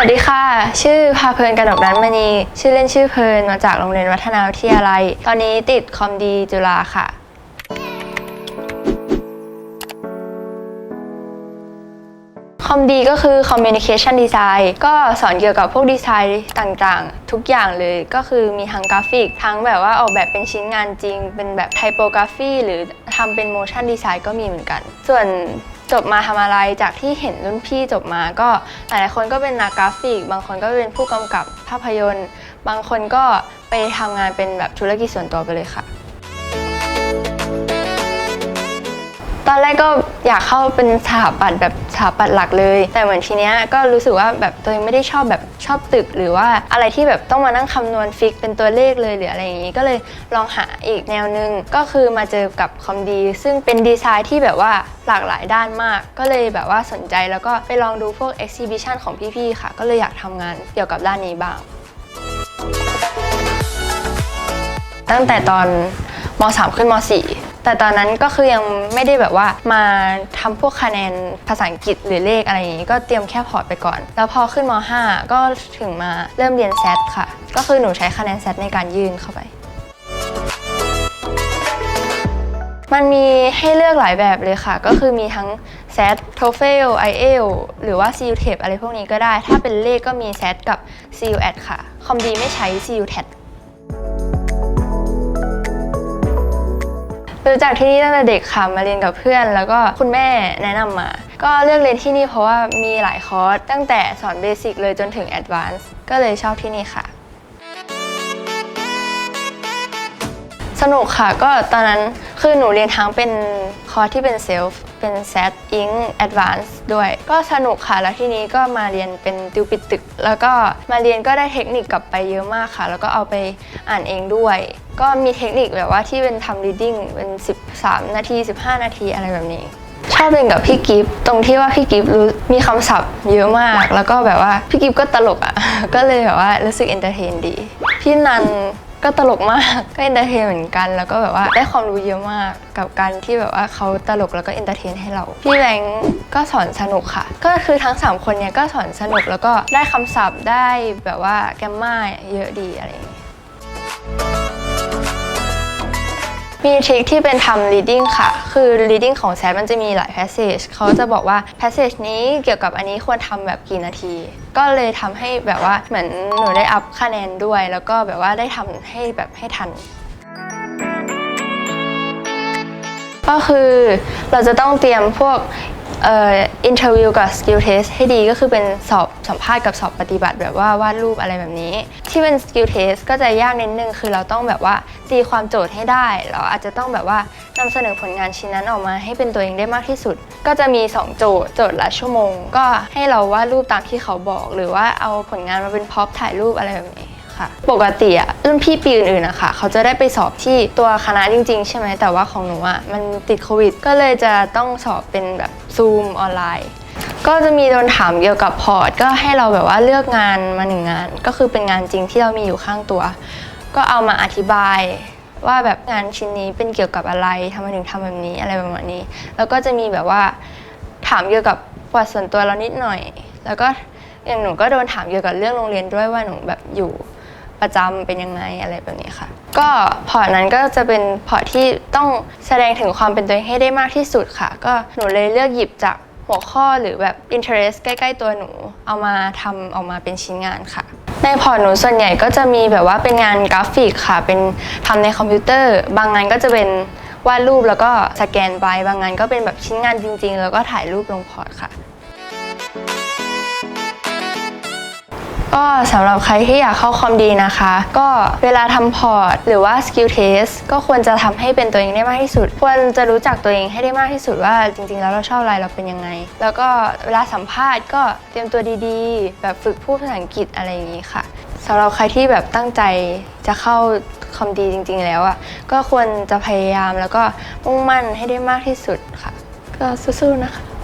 วัสดีค่ะ ชื่อพาเพลินกระดกรัตนมณี ชื่อเล่นชื่อเพลินมาจากโรงเรียนวัฒนาวิทยาลัย ตอนนี้ติดคอมดีจุฬาค่ะ คอมดีก็คือ Communication Design ก็สอนเกี่ยวกับพวกดีไซน์ต่างๆ ทุกอย่างเลยก็คือมีทั้งกราฟิก ทั้งแบบว่าออกแบบเป็นชิ้นงานจริง เป็นแบบไทโปกราฟีหรือทำเป็น motion design ก็มีเหมือนกัน ส่วน จบมาทำอะไรจากที่เห็นรุ่นพี่จบมาก็หลายๆคนก็เป็นนักกราฟิก บางคนก็เป็นผู้กำกับภาพยนตร์ บางคนก็ไปทำงานเป็นแบบธุรกิจส่วนตัวไปเลยค่ะ ตอนแรกก็อยากเข้าเป็นสถาปัตย์แบบสถาปัตย์หลักเลย แต่เหมือนทีเนี้ยก็รู้สึกว่าแบบตัวเองไม่ได้ชอบแบบชอบตึก หรือว่าอะไรที่แบบต้องมานั่งคำนวณฟิกเป็นตัวเลขเลยหรืออะไรอย่างนี้ ก็เลยลองหาอีกแนวหนึ่งก็คือมาเจอกับคอมดี ซึ่งเป็นดีไซน์ที่แบบว่าหลากหลายด้านมาก ก็เลยแบบว่าสนใจแล้วก็ไปลองดูพวก exhibition ของพี่ๆค่ะ ก็เลยอยากทำงานเกี่ยวกับด้านนี้บ้าง ตั้งแต่ตอนม .3 ขึ้นม .4 แต่ตอนนั้นก็คือยังไม่ได้แบบว่ามาทำพวกคะแนนภาษาอังกฤษหรือเลขอะไรอย่างนี้ ก็เตรียมแค่พอร์ตไปก่อน แล้วพอขึ้นม .5 ก็ถึงมาเริ่มเรียนแซดค่ะ ก็คือหนูใช้คะแนนแซดในการยื่นเข้าไปมันมีให้เลือกหลายแบบเลยค่ะ ก็คือมีทั้ง SAT TOEFL i e l หรือว่า CUTEP อะไรพวกนี้ก็ได้ ถ้าเป็นเลขก็มี SAT กับ CUAT ค่ะ คอมดีไม่ใช้ CUTET รู้จักที่นี่ตั้งแต่เด็กค่ะมาเรียนกับเพื่อน แล้วก็คุณแม่แนะนำมา ก็เลือกเรียนที่นี่เพราะว่ามีหลายคอร์สตั้งแต่สอนเบสิกเลยจนถึงแอดวานซ์ก็เลยชอบที่นี่ค่ะ สนุกค่ะก็ตอนนั้นคือหนูเรียนทั้งเป็นคอร์สที่เป็นเซลฟ์ เป็น SAT Ink Advance ด้วย ก็สนุกค่ะ แล้วที่นี้ก็มาเรียนเป็นติวปิดตึก แล้วก็มาเรียนก็ได้เทคนิคกลับไปเยอะมากค่ะ แล้วก็เอาไปอ่านเองด้วย ก็มีเทคนิคแบบว่าที่เป็นทำ reading เป็น 13 นาที 15 นาทีอะไรแบบนี้ชอบเรียนกับพี่กิฟต์ตรงที่ว่าพี่กิฟรู้มีคำศัพท์เยอะมาก แล้วก็แบบว่าพี่กิฟก็ตลกอะ ก็เลยแบบว่ารู้สึกเอนเตอร์เทนดี พี่นัน ก็ตลกมาก ก็เอนเตอร์เทนเหมือนกัน แล้วก็แบบว่าได้ความรู้เยอะมากกับการที่แบบว่าเขาตลกแล้วก็เอนเตอร์เทนให้เรา พี่แบงก์ก็สอนสนุกค่ะ ก็คือทั้ง 3 คนเนี่ยก็สอนสนุกแล้วก็ได้คำศัพท์ได้แบบว่าแกมมาเยอะดีอะไรอย่างเงี้ย มีทริคที่เป็นทำ reading ค่ะ คือ reading ของแซดมันจะมีหลาย passage เขาจะบอกว่า passage นี้เกี่ยวกับอันนี้ควรทำแบบกี่นาที ก็เลยทำให้แบบว่าเหมือนหนูได้อัพคะแนนด้วย แล้วก็แบบว่าได้ทำให้แบบให้ทัน ก็คือเราจะต้องเตรียมพวก เอ่อ interview กับ skill test ให้ดีก็คือเป็นสอบสัมภาษณ์กับสอบปฏิบัติแบบว่าวาดรูปอะไรแบบนี้ ที่เป็น skill test ก็จะยากนิดนึงคือเราต้องแบบว่าตีความโจทย์ให้ได้ เราอาจจะต้องแบบว่านำเสนอผลงานชิ้นนั้นออกมาให้เป็นตัวเองได้มากที่สุด ก็จะมี 2 โจทย์โจทย์ละชั่วโมง ก็ให้เราวาดรูปตามที่เขาบอก หรือว่าเอาผลงานมาเป็นพ็อพถ่ายรูปอะไรแบบนี้ ค่ะ ปกติอะรุ่นพี่ปีอื่นๆนะคะเขาจะได้ไปสอบที่ตัวคณะจริง ๆ ใช่ไหมแต่ว่าของหนูอะมันติดโควิด ก็เลยจะต้องสอบเป็นแบบซูมออนไลน์ ก็จะมีโดนถามเกี่ยวกับพอร์ต ก็ให้เราแบบว่าเลือกงานมาหนึ่งงาน ก็คือเป็นงานจริงที่เรามีอยู่ข้างตัว ก็เอามาอธิบายว่าแบบงานชิ้นนี้เป็นเกี่ยวกับอะไรทำไมถึงทำแบบนี้อะไรประมาณนี้ แล้วก็จะมีแบบว่าถามเกี่ยวกับประวัติส่วนตัวเรานิดหน่อย แล้วก็อย่างหนูก็โดนถามเกี่ยวกับเรื่องโรงเรียนด้วยว่าหนูแบบอยู่ ประจำเป็นยังไงอะไรแบบนี้ค่ะ ก็พอร์ตนั้นก็จะเป็นพอร์ตที่ต้องแสดงถึงความเป็นตัวเองให้ได้มากที่สุดค่ะ ก็หนูเลยเลือกหยิบจากหัวข้อหรือแบบ interest ใกล้ ๆ ตัวหนูเอามาทำออกมาเป็นชิ้นงานค่ะ ในพอร์ตหนูส่วนใหญ่ก็จะมีแบบว่าเป็นงานกราฟิกค่ะ เป็นทำในคอมพิวเตอร์ บางงานก็จะเป็นวาดรูปแล้วก็สแกนไปบางงานก็เป็นแบบชิ้นงานจริง ๆ แล้วก็ถ่ายรูปลงพอร์ตค่ะ ก็สำหรับใครที่อยากเข้าคอมดีนะคะ ก็เวลาทำพอร์ต หรือว่าสกิลเทสก็ควรจะทำให้เป็นตัวเองได้มากที่สุด ควรจะรู้จักตัวเองให้ได้มากที่สุดว่าจริงๆ แล้วเราชอบอะไรเราเป็นยังไง แล้วก็เวลาสัมภาษณ์ก็เตรียมตัวดีๆ แบบฝึกพูดภาษาอังกฤษอะไรอย่างนี้ค่ะสำหรับใครที่แบบตั้งใจจะเข้าคอมดีจริง ๆ แล้วอะก็ควรจะพยายามแล้วก็มุ่งมั่นให้ได้มากที่สุดค่ะ ก็สู้ๆนะคะ